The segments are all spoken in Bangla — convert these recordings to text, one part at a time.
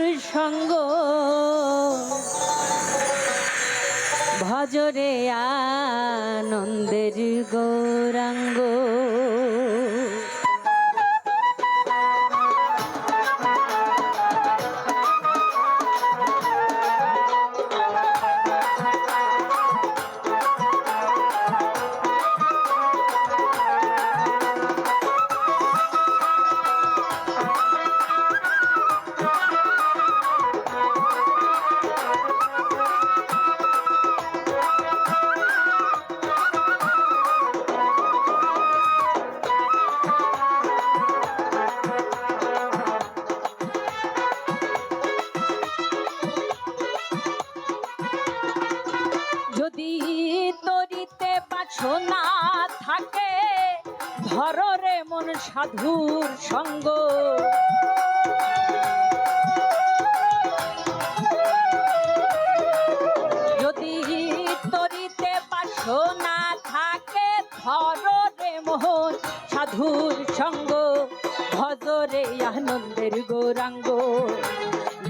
সাধুর সঙ্গ। ভজরে আনন্দের গৌরাঙ্গ ধরো রে মন সাধুর সঙ্গ। যদি তরিতে বাসনা থাকে ধরো রে মোহন সাধুর সঙ্গ। ভজরে আনন্দের গৌরাঙ্গ।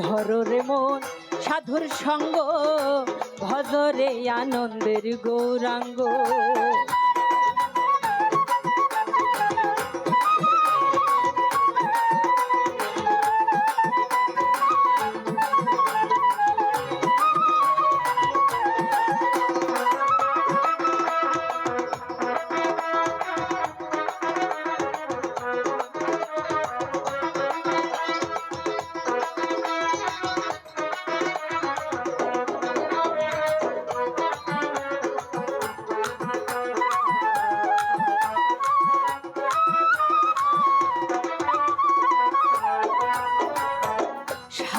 ধরো রে মন সাধুর সঙ্গ, ভজরে আনন্দের গৌরাঙ্গ।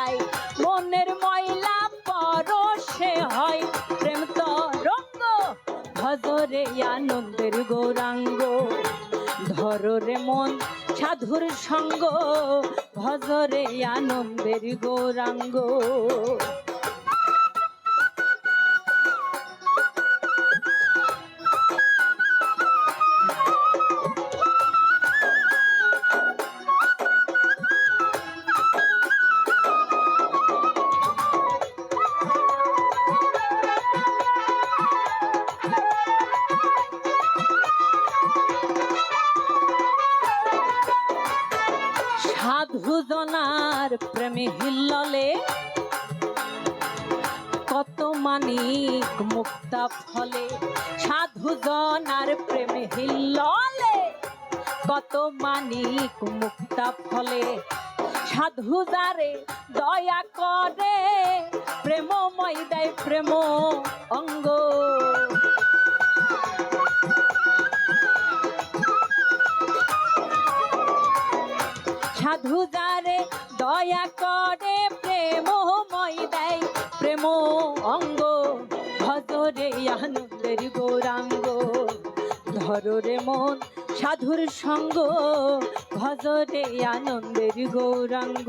যায়। মনের ময়লা পরশে হয়। প্রেম তরঙ্গ, ভজরে আনন্দের গৌরাঙ্গ ধরো রে মন সাধুর সঙ্গ, ভজরে আনন্দের গৌরাঙ্গ হিল্ললে কত মানিক মুক্তা ফলে, সাধু জনার প্রেমে হিল্ললে কত মানিক মুক্তা ফলে, সাধু যারে দয়া করে, প্রেমময় দেয় প্রেম অঙ্গ। সাধু যারে দয়া করে প্রেমময় দেয় প্রেম অঙ্গ, ভজরে আনন্দের গৌরাঙ্গ। ধরে মন সাধুর সঙ্গ, ভজরে আনন্দের গৌরাঙ্গ।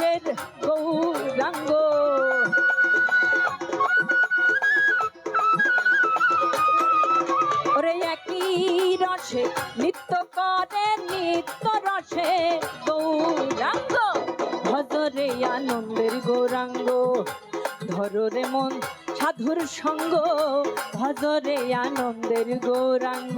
রসের গৌরাঙ্গ। ওরে একই রসে নৃত্য করে, নৃত্য রসে গৌরাঙ্গ। ভজরে আনন্দের গৌরাঙ্গ, ধররে মন সাধুর সঙ্গ, ভজরে আনন্দের গৌরাঙ্গ।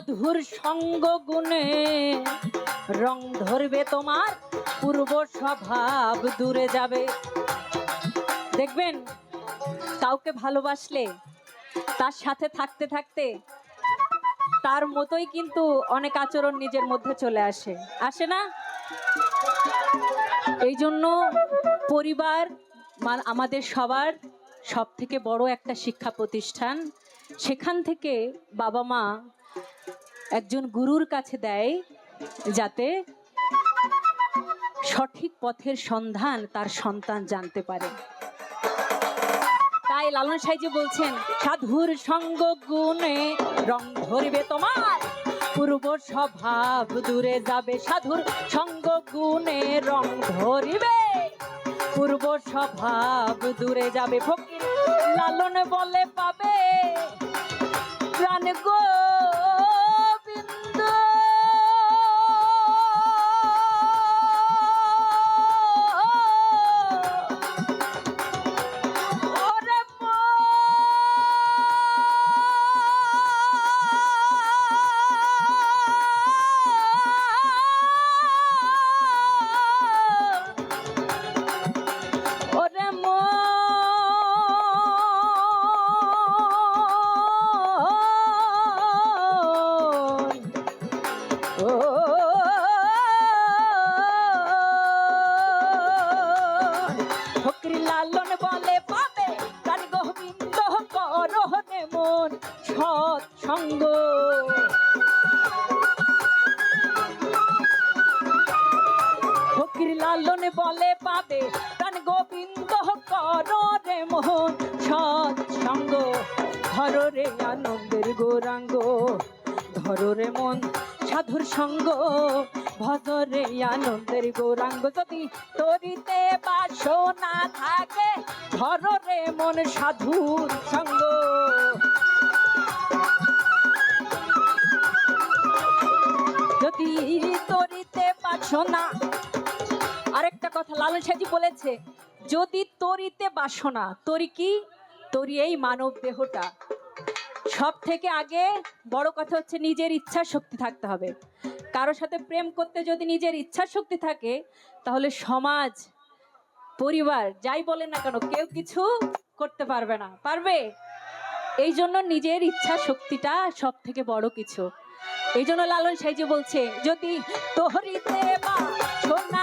সাধুর সঙ্গ গুণে রং ধরবে তোমার, পূর্ব স্বভাব দূরে যাবে। দেখবেন, কাউকে ভালোবাসলে, তার সাথে থাকতে থাকতে তার মতোই কিন্তু অনেক আচরণ নিজের মধ্যে চলে আসে। আসে না? এই জন্য পরিবার আমাদের সবার সব থেকে বড় একটা শিক্ষা প্রতিষ্ঠান। সেখান থেকে বাবা মা একজন গুরুর কাছে দেয় যাতে সঠিক পথের সন্ধান তার সন্তান জানতে পারে। তাই লালন সাইজি বলছেন, সাধুর সঙ্গ গুণে রং ধরবে তোমার। পূর্ব স্বভাব দূরে যাবে, সাধুর সঙ্গ গুণে রং ধরিবে। পূর্ব স্বভাব দূরে যাবে, ফকির লালন বলে পাবে। প্রাণ গোবিন্দ লালন বলে পাবে প্রাণ গোবিন্দ, কর রে মোহন সৎ সঙ্গ। ধরো রে আনন্দের গৌরাঙ্গ, ধরো রে মন সাধুর সঙ্গ। ভজরে আনন্দের গৌরাঙ্গ, যদি তরিতে বাসনা থাকে, ধরো রে মন সাধুর সঙ্গ। যদি তরিতে কথা লালন সাজি বলেছে, যদি তরিতে বাসনা, তরি কি? তরি এই মানব দেহটা। সব থেকে আগে বড় কথা হচ্ছে নিজের ইচ্ছা শক্তি থাকতে হবে। কারোর সাথে প্রেম করতে যদি নিজের ইচ্ছা শক্তি থাকে, তাহলে সমাজ, পরিবার, যাই বলে না কেন, কেউ কিছু করতে পারবে না। পারবে? এই জন্য নিজের ইচ্ছা শক্তিটা সব থেকে বড় কিছু। এই জন্য লালন সাইজি বলছে, যদি তোহরিতে বা সোনা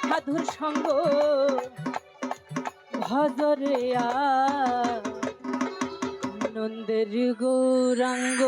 সাধুর সঙ্গ ভজরে নন্দের গৌরাঙ্গ।